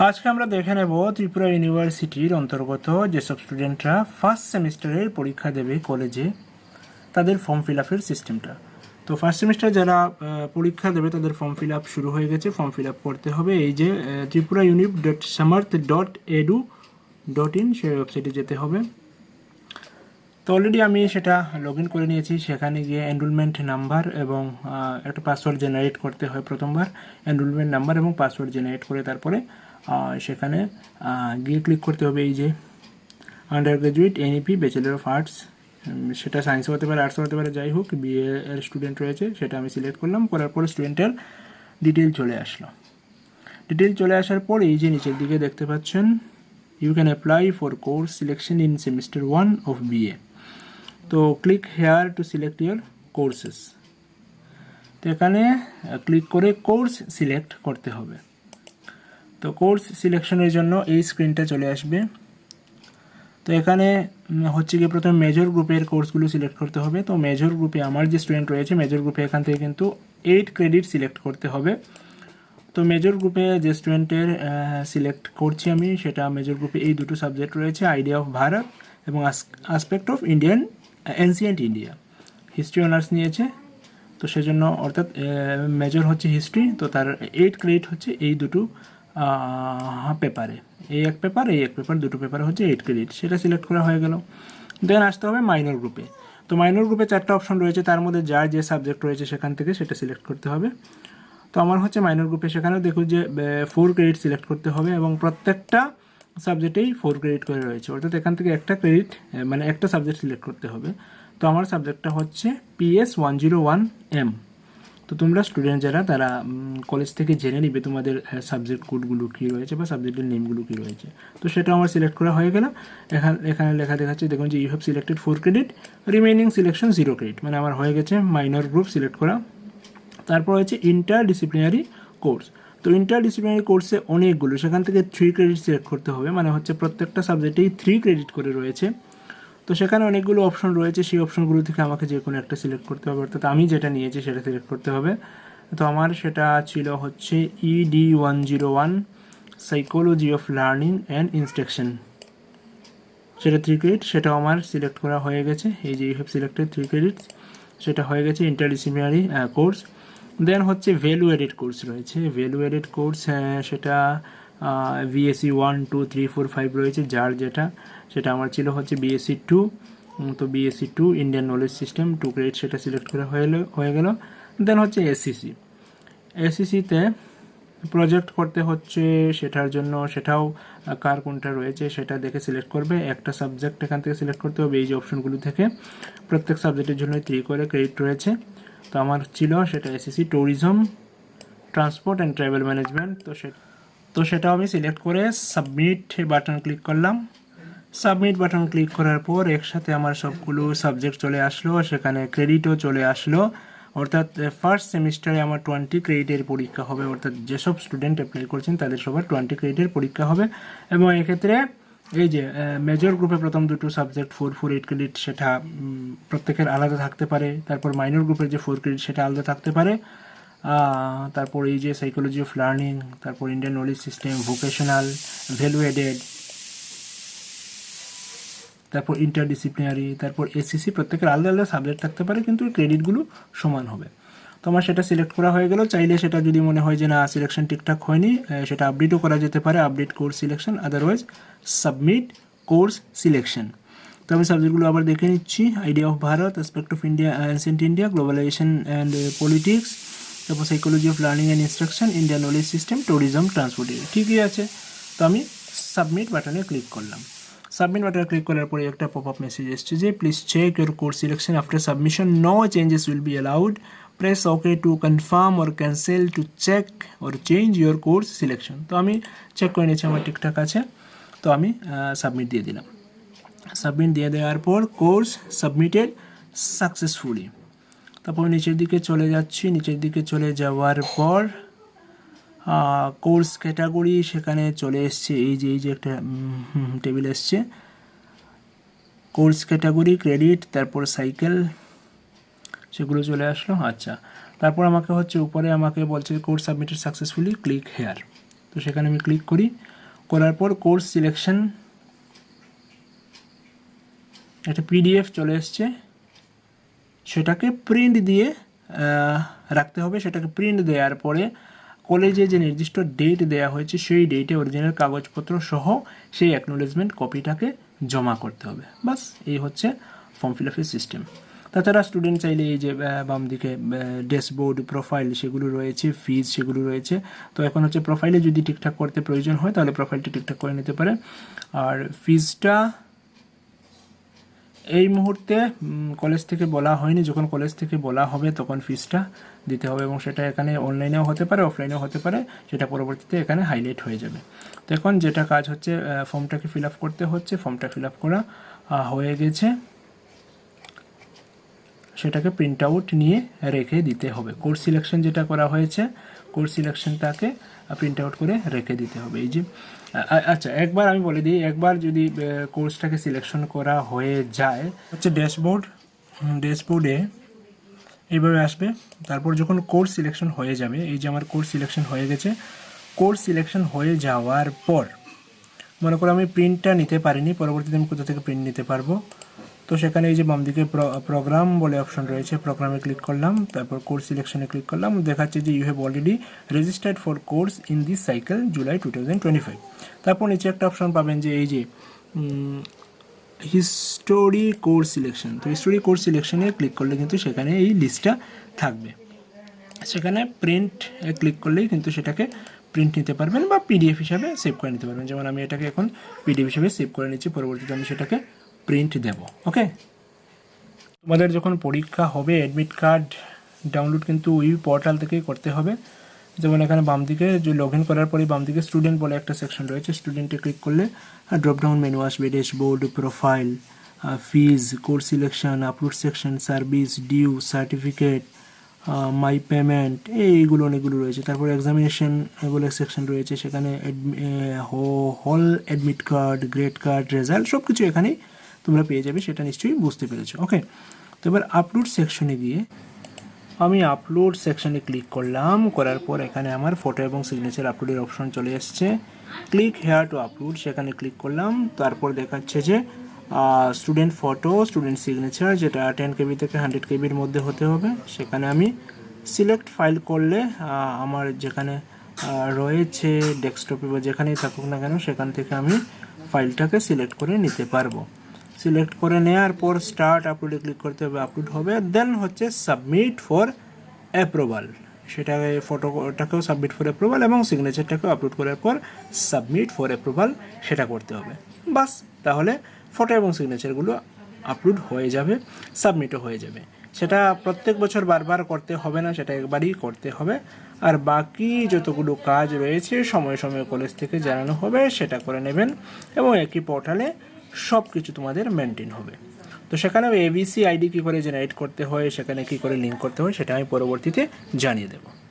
আজকে আমরা দেখে নেব ত্রিপুরা ইউনিভার্সিটির অন্তর্গত যেসব স্টুডেন্টরা ফার্স্ট সেমিস্টারের পরীক্ষা দেবে কলেজে তাদের ফর্ম ফিল আপের সিস্টেমটা তো ফার্স্ট সেমিস্টার যারা পরীক্ষা দেবে, তাদের ফর্ম ফিল আপ শুরু হয়ে গেছে। ফর্ম ফিল আপ করতে হবে। এই যে Tripura univ dot samarth dot edu dot in সেই ওয়েবসাইটে যেতে হবে। তো অলরেডি আমি সেটা লগ ইন করে নিয়েছি। সেখানে গিয়ে এনরোলমেন্ট নাম্বার এবং একটা পাসওয়ার্ড জেনারেট করতে হয় প্রথমবার। এনরোলমেন্ট নাম্বার এবং পাসওয়ার্ড জেনারেট করে তারপরে সেখানে গিয়ে ক্লিক করতে হবে এই যে under graduate NEP bachelor of arts সেটা সায়েন্স হতে পারে আর্টস হতে পারে, যাই হোক বিএ এর স্টুডেন্ট রয়েছে, সেটা আমি সিলেক্ট করলাম, করার পর স্টুডেন্টের ডিটেল চলে আসলো। ডিটেল চলে আসার পর এই যে নিচের দিকে দেখতে পাচ্ছেন you can apply for course selection in semester one of BA তো click here to select year courses তো এখানে ক্লিক করে কোর্স সিলেক্ট করতে হবে। তো কোর্স সিলেকশনের জন্য এই স্ক্রিনটা চলে আসবে। তো এখানে হচ্ছে গিয়ে প্রথমে মেজর গ্রুপের কোর্সগুলো সিলেক্ট করতে হবে। তো মেজর গ্রুপে আমার যে স্টুডেন্ট রয়েছে মেজর গ্রুপে এখান থেকে কিন্তু এইট ক্রেডিট সিলেক্ট করতে হবে। তো মেজর গ্রুপে যে স্টুডেন্টের সিলেক্ট করছি আমি, সেটা মেজর গ্রুপে এই দুটো সাবজেক্ট রয়েছে আইডিয়া অফ ভারত এবং aspect of Indian ancient India history honours নিয়েছে, তো সেজন্য অর্থাৎ মেজর হচ্ছে হিস্ট্রি তো তার এইট ক্রেডিট হচ্ছে এই দুটো পেপারে। এই এক পেপার, এই এক পেপার, দুটো পেপার হচ্ছে এইট ক্রেডিট সেটা সিলেক্ট করা হয়ে গেল। দেন আসতে হবে মাইনর গ্রুপে তো মাইনর গ্রুপে চারটা অপশন রয়েছে। তার মধ্যে যার যে সাবজেক্ট রয়েছে সেখান থেকে সেটা সিলেক্ট করতে হবে। তো আমার হচ্ছে মাইনর গ্রুপে সেখানেও দেখুন যে ফোর ক্রেডিট সিলেক্ট করতে হবে এবং প্রত্যেকটা সাবজেক্টেই ফোর ক্রেডিট করে রয়েছে। অর্থাৎ এখান থেকে একটা ক্রেডিট মানে একটা সাবজেক্ট সিলেক্ট করতে হবে। তো আমার সাবজেক্টটা হচ্ছে PS one zero one M তো তোমরা স্টুডেন্ট যারা, তারা কলেজ থেকে জেনে নিবে তোমাদের সাবজেক্ট কোডগুলো কী রয়েছে বা সাবজেক্টের নেমগুলো কী রয়েছে। তো সেটা আমার সিলেক্ট করা হয়ে গেল। এখানে এখানে লেখা দেখাচ্ছে, দেখুন যে you have selected four credit remaining selection zero credit মানে আমার হয়ে গেছে মাইনর গ্রুপ সিলেক্ট করা। তারপর হচ্ছে ইন্টার ডিসিপ্লিনারি কোর্স তো ইন্টার ডিসিপ্লিনারি কোর্সে অনেকগুলো, সেখান থেকে থ্রি ক্রেডিট সিলেক্ট করতে হবে। মানে হচ্ছে প্রত্যেকটা সাবজেক্টেই থ্রি ক্রেডিট করে রয়েছে। তো সেখানে অনেকগুলো অপশন রয়েছে, সেই অপশনগুলো থেকে আমাকে যে কোনো একটা সিলেক্ট করতে হবে। অর্থাৎ আমি যেটা নিয়েছি সেটা সিলেক্ট করতে হবে। তো আমার সেটা ছিল হচ্ছে ED one zero one psychology of learning and instruction সেটা থ্রি ক্রেডিট সেটাও আমার সিলেক্ট করা হয়ে গেছে। এই যে you have selected three credits সেটা হয়ে গেছে ইন্টারডিসিপ্লিনারি কোর্স দেন হচ্ছে ভ্যালু এডেড কোর্স রয়েছে। ভ্যালু এডেড কোর্স সেটা BSc one two three four five রয়েছে। যার যেটা সেটা আমার ছিল হচ্ছে বিএসসি টু তো BSc two Indian knowledge system two credit সেটা সিলেক্ট করা হয়ে হয়ে গেল। দেন হচ্ছে এসসিসি এসসিসিতে প্রজেক্ট করতে হচ্ছে সেটার জন্য, সেটাও কার কোনটা রয়েছে সেটা দেখে সিলেক্ট করবে। একটা সাবজেক্ট এখান থেকে সিলেক্ট করতে হবে এই যে অপশনগুলো থেকে প্রত্যেক সাবজেক্টের জন্য থ্রি করে ক্রেডিট রয়েছে। তো আমার ছিল সেটা SSC tourism transport and travel management তো সে, তো সেটাও আমি সিলেক্ট করে সাবমিট বাটন ক্লিক করলাম। সাবমিট বাটন ক্লিক করার পর একসাথে আমার সবগুলো সাবজেক্ট চলে আসলো, সেখানে ক্রেডিটও চলে আসলো। অর্থাৎ ফার্স্ট সেমিস্টারে আমার টোয়েন্টি ক্রেডিটের পরীক্ষা হবে। অর্থাৎ, যেসব স্টুডেন্ট অ্যাপ্লাই করছেন, তাদের সবার টোয়েন্টি ক্রেডিটের পরীক্ষা হবে। এবং এক্ষেত্রে, এই যে মেজর গ্রুপে প্রথম দুটো subject four four eight credit সেটা প্রত্যেকের আলাদা থাকতে পারে। তারপর মাইনর গ্রুপের যে ফোর ক্রেডিট সেটা আলাদা থাকতে পারে। তারপর এই যে সাইকোলজি অফ লার্নিং তারপর Indian knowledge system vocational value added তারপর ইন্টারডিসিপ্লিনারি তারপর এসসিসি প্রত্যেকের আলাদা আলাদা সাবজেক্ট থাকতে পারে, কিন্তু ক্রেডিটগুলো সমান হবে। তো আমার সেটা সিলেক্ট করা হয়ে গেল। চাইলে সেটা যদি মনে হয় যে না সিলেকশন ঠিকঠাক হয়নি সেটা আপডেটও করা যেতে পারে update course selection otherwise submit course selection তো আমি সাবজেক্টগুলো আবার দেখে নিচ্ছি। Idea of Bharat aspect of India ancient India globalisation and politics তারপর psychology of learning and instruction Indian knowledge system tourism transportation ঠিকই আছে। তো আমি সাবমিট বাটনে ক্লিক করলাম। সাবমিট বাটনে ক্লিক করার পরে একটা পপ আপ মেসেজ এসছে যে please check your course selection after submission no changes will be allowed press okay to confirm or cancel to check or change your course selection তো আমি check করে নিয়েছি, আমার ঠিকঠাক আছে। তো আমি সাবমিট দিয়ে দিলাম। সাবমিট দিয়ে দেওয়ার পর কোর্স সাবমিটেড সাকসেসফুলি তারপর নিচের দিকে চলে যাচ্ছি। নিচের দিকে চলে যাওয়ার পর কোর্স ক্যাটাগরি সেখানে চলে এসছে। এই যে এই যে একটা টেবিল এসছে। কোর্স ক্যাটাগরি ক্রেডিট তারপর সাইকেল সেগুলো চলে আসলো। আচ্ছা তারপর আমাকে হচ্ছে উপরে আমাকে বলছে course submitted successfully click here তো সেখানে আমি ক্লিক করি। করার পর কোর্স সিলেকশন একটা পিডিএফ চলে এসছে। সেটাকে প্রিন্ট দিয়ে রাখতে হবে। সেটাকে প্রিন্ট দেওয়ার পরে কলেজে যে নির্দিষ্ট ডেট দেওয়া হয়েছে, সেই ডেটে অরিজিনাল কাগজপত্র সহ সেই অ্যাকনোলেজমেন্ট কপিটাকে জমা করতে হবে। বাস, এই হচ্ছে ফর্ম ফিল আপের সিস্টেম তাছাড়া স্টুডেন্ট চাইলে এই যে বাম দিকে ড্যাশবোর্ড প্রোফাইল সেগুলো রয়েছে ফিজ সেগুলো রয়েছে। তো এখন হচ্ছে প্রোফাইলে যদি ঠিকঠাক করতে প্রয়োজন হয়, তাহলে প্রোফাইলটা ঠিকঠাক করে নিতে পারে আর ফিজটা এই মুহূর্তে কলেজ থেকে বলা হয়নি। যখন কলেজ থেকে বলা হবে, তখন ফিসটা দিতে হবে এবং সেটা এখানে অনলাইনেও হতে পারে অফলাইনেও হতে পারে। সেটা পরবর্তীতে এখানে হাইলাইট হয়ে যাবে। তো এখন যেটা কাজ হচ্ছে ফর্মটাকে ফিল আপ করতে হচ্ছে। ফর্মটা ফিল আপ করা হয়ে গেছে। সেটাকে প্রিন্ট আউট নিয়ে রেখে দিতে হবে। কোর্স সিলেকশন যেটা করা হয়েছে কোর্স সিলেকশনটাকে প্রিন্ট আউট করে রেখে দিতে হবে। এই যে আচ্ছা একবার আমি বলে দিই, একবার যদি কোর্সটাকে সিলেকশন করা হয়ে যায়, হচ্ছে ড্যাশবোর্ড ড্যাশবোর্ডে এইভাবে আসবে। তারপর যখন কোর্স সিলেকশন হয়ে যাবে, এই যে আমার কোর্স সিলেকশন হয়ে গেছে কোর্স সিলেকশন হয়ে যাওয়ার পর, মনে করো আমি প্রিন্টটা নিতে পারিনি, পরবর্তীতে আমি কোথা থেকে প্রিন্ট নিতে পারব? তো সেখানে এই যে বাম দিকে প্রোগ্রাম বলে অপশন রয়েছে প্রোগ্রামে ক্লিক করলাম, তারপর কোর্স সিলেকশনে ক্লিক করলাম, দেখাচ্ছে যে you have already registered for course in this cycle July two তারপর নিচে একটা অপশন পাবেন যে এই যে হিস্টোরি কোর্স সিলেকশন তো হিস্টোরি কোর্স সিলেকশনে ক্লিক করলে কিন্তু সেখানে এই লিস্টটা থাকবে। সেখানে প্রিন্ট ক্লিক করলেই কিন্তু সেটাকে প্রিন্ট নিতে পারবেন বা পিডিএফ হিসাবে সেভ করে নিতে পারবেন। যেমন আমি এটাকে এখন পিডিএফ হিসাবে সেভ করে নিচ্ছি, পরবর্তীতে আমি সেটাকে প্রিন্ট দেব ওকে তোমাদের যখন পরীক্ষা হবে অ্যাডমিট কার্ড ডাউনলোড কিন্তু ওই পোর্টাল থেকেই করতে হবে। যেমন এখানে বাম দিকে যে লগ ইন করার পরে বাম দিকে স্টুডেন্ট বলে একটা সেকশন রয়েছে স্টুডেন্টে ক্লিক করলে ড্রপডাউন মেনু আসবে dashboard profile fees course selection upload section service due certificate my payment এইগুলো অনেকগুলো রয়েছে। তারপর এক্সামিনেশন বলে সেকশন রয়েছে, সেখানে হল admit card grade card result সব কিছু এখানেই তোমরা পেয়ে যাবে, সেটা নিশ্চয়ই বুঝতে পেরেছ। ওকে তো এবার আপলোড সেকশনে গিয়ে আমি আপলোড সেকশনে ক্লিক করলাম, করার পর এখানে আমার ফটো এবং সিগনেচার আপলোডের অপশন চলে এসছে। ক্লিক হেয়ার টু আপলোড সেখানে ক্লিক করলাম, তারপর দেখাচ্ছে যে স্টুডেন্ট ফটো স্টুডেন্ট সিগনেচার যেটা টেন কেবি থেকে হান্ড্রেড কেবির মধ্যে হতে হবে। সেখানে আমি সিলেক্ট ফাইল করলে আমার যেখানে রয়েছে ডেস্কটপে বা যেখানেই থাকুক না কেন, সেখান থেকে আমি ফাইলটাকে সিলেক্ট করে নিতে পারব। সিলেক্ট করে নেওয়ার পর স্টার্ট আপলোডে ক্লিক করতে হবে আপলোড হবে দেন হচ্ছে সাবমিট ফর অ্যাপ্রুভাল সেটাকে ফটোটাকেও সাবমিট ফর অ্যাপ্রুভাল এবং সিগনেচারটাকেও আপলোড করার পর সাবমিট ফর অ্যাপ্রুভাল সেটা করতে হবে। বাস, তাহলে ফটো এবং সিগনেচারগুলো আপলোড হয়ে যাবে সাবমিটও হয়ে যাবে। সেটা প্রত্যেক বছর বারবার করতে হবে না, সেটা একবারই করতে হবে। আর বাকি যতগুলো কাজ রয়েছে, সময় সময় কলেজ থেকে জানানো হবে, সেটা করে নেবেন এবং একই পোর্টালে সব কিছু তোমাদের মেনটেন হবে। তো সেখানে এবিসি আইডি কী করে জেনারেট করতে হয়, সেখানে কী করে লিঙ্ক করতে হয়, সেটা আমি পরবর্তীতে জানিয়ে দেবো।